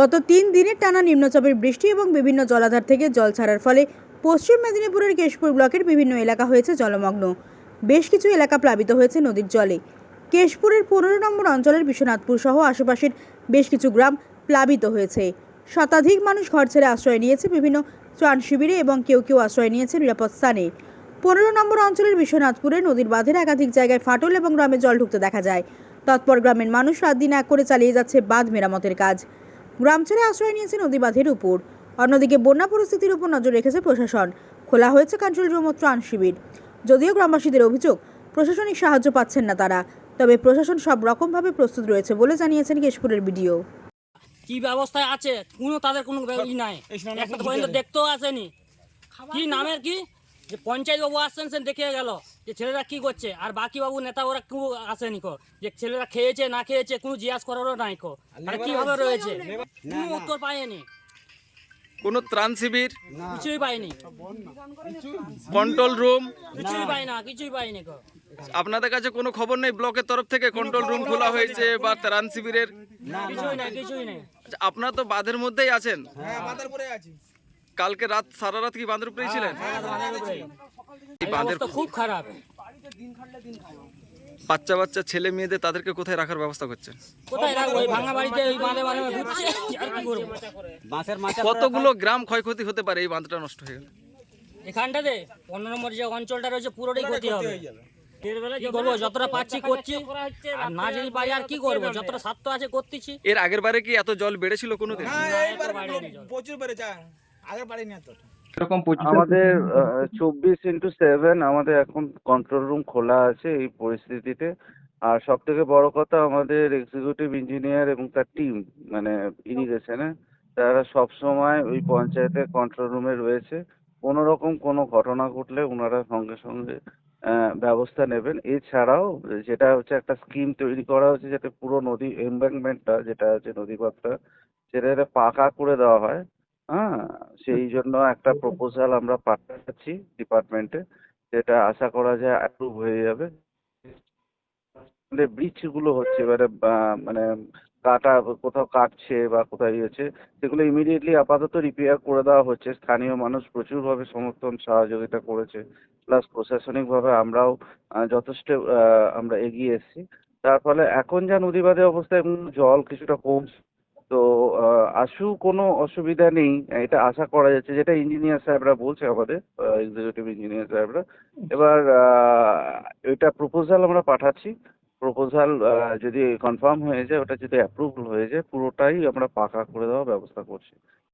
গত তিন দিনের টানা নিম্নচাপের বৃষ্টি এবং বিভিন্ন জলাধার থেকে জল ছাড়ার ফলে পশ্চিম মেদিনীপুরের কেশপুর ব্লকের বিভিন্ন এলাকা হয়েছে জলমগ্ন। বেশ কিছু এলাকা প্লাবিত হয়েছে নদীর জলে। কেশপুরের পনেরো নম্বর অঞ্চলের বিশ্বনাথপুর সহ আশেপাশের বেশ কিছু গ্রাম প্লাবিত হয়েছে। শতাধিক মানুষ ঘর ছেড়ে আশ্রয় নিয়েছে বিভিন্ন ত্রাণ শিবিরে এবং কেউ কেউ আশ্রয় নিয়েছে নিরাপদ স্থানে। পনেরো নম্বর অঞ্চলের বিশ্বনাথপুরে নদীর বাঁধের একাধিক জায়গায় ফাটল এবং গ্রামে জল ঢুকতে দেখা যায়। তৎপর গ্রামের মানুষ রাত দিন এক করে চালিয়ে যাচ্ছে বাঁধ মেরামতের কাজ। গ্রাম ছেড়ে আশ্রয় নিয়েছে নদী বাঁধের উপর। অন্যদিকে বন্যা পরিস্থিতির উপর নজর রেখেছে প্রশাসন। খোলা হয়েছে রুম ও ত্রাণ শিবির। যদিও গ্রামবাসীদের অভিযোগ প্রশাসনিক সাহায্য পাচ্ছেন না তারা। তবে প্রশাসন সব রকমভাবে প্রস্তুত রয়েছে বলে জানিয়েছেন কেশপুরের বিডিও। কি ব্যবস্থায় আছে? কোনো তাদের কোনো ই নাই। একটা পর্যন্ত দেখতেও আসেনি। কি নামের কি? যে পঞ্চায়েত বাবু আসছেন সে দেখে গেল। যে ছেলেরা কি করছে? আর বাকি বাবু নেতা ওরা কেউ আসেনি কো? যে ছেলেরা খেয়েছে না খেয়েছে কোনো জিজ্ঞাস করারও নাই কো? আর কীভাবে রয়েছে? কোনো উত্তর পায়নি। কোনো ত্রাণ শিবির? কিছুই পাইনি কন্ট্রোল রুম? কিছুই পাই না কিছুই পাইনি কো। আপনাদের কাছে কোনো খবর নেই ব্লকের তরফ থেকে? কন্ট্রোল রুম খোলা হয়েছে বা ত্রাণ শিবিরের? কিছুই নাই কিছুই নেই। আচ্ছা, আপনারা তো বাঁধের মধ্যেই আছেন। কালকে রাত সারা রাত কি বাঁধের উপরেই ছিলেন? বাঁধের খুব খারাপ। বাচ্চা বাচ্চা ছেলে মেয়েদের তাদেরকে কোথায় রাখার ব্যবস্থা করছেন? কোথায় রাখব? ওই ভাঙা বাড়িতে ওই বাঁধে বাঁধে ঢুকছে আর কি করব? কতগুলো গ্রাম ক্ষয়ক্ষতি হতে পারে এই বাঁধটা নষ্ট হয়ে গেলে? এখানটাতে পনেরো নম্বর যে অঞ্চলটা রয়েছে পুরোটাই ক্ষতি হবে। করব? যতটা পাচ্ছি করছি আর না যদি পাই আর কি করব? যতটা স্বার্থ আছে করতেছি। এর আগের বারে কি এত জল বেড়েছিল কোনোদিন। প্রচুর বেড়েছে। আগের বাড়ি নিয়ে তো এরকম আমাদের চব্বিশ ইন্টু সেভেন আমাদের এখন কন্ট্রোল রুম খোলা আছে এই পরিস্থিতিতে। আর সব থেকে বড় কথা আমাদের এক্সিকিউটিভ ইঞ্জিনিয়ার এবং তার টিম মানে ইরিগেশনে তারা সব সময় ওই পঞ্চায়েতের কন্ট্রোল রুমে রয়েছে। কোনো রকম কোনো ঘটনা ঘটলে ওনারা সঙ্গে সঙ্গে ব্যবস্থা নেবেন। এছাড়াও যেটা হচ্ছে একটা স্কিম তৈরি করা হচ্ছে যাতে পুরো নদী এমব্যাঙ্কমেন্টটা যেটা আছে নদীপথটা সেটা যাতে পাকা করে দেওয়া হয়। হ্যাঁ সেই জন্য একটা প্রপোজাল আমরা পাঠাচ্ছি ডিপার্টমেন্টে যেটা আশা করা যায় অ্যাপ্রুভ হয়ে যাবে। ব্রিজগুলো হচ্ছে এবারে আহ, মানে কাটা কোথাও কাটছে বা কোথাও ইয়েছে সেগুলো ইমিডিয়েটলি আপাতত রিপেয়ার করে দেওয়া হচ্ছে। স্থানীয় মানুষ প্রচুরভাবে সমর্থন সহযোগিতা করেছে। প্লাস প্রশাসনিকভাবে আমরাও যথেষ্ট আমরা এগিয়ে এসেছি। তার ফলে এখন যা নদী অবস্থা এবং জল কিছুটা কমছে। তো আশু কোনো অসুবিধা নেই। এটা আশা করা যাচ্ছে, যেটা ইঞ্জিনিয়ার সাহেবরা বলছে আমাদের এক্সিকিউটিভ ইঞ্জিনিয়ার সাহেবরা। এবার এটা প্রপোজাল আমরা পাঠাচ্ছি। প্রপোজাল যদি কনফার্ম হয়ে যায়, ওটা যদি অ্যাপ্রুভ হয়ে যায়, পুরোটাই আমরা পাকা করে দেওয়ার ব্যবস্থা করছি।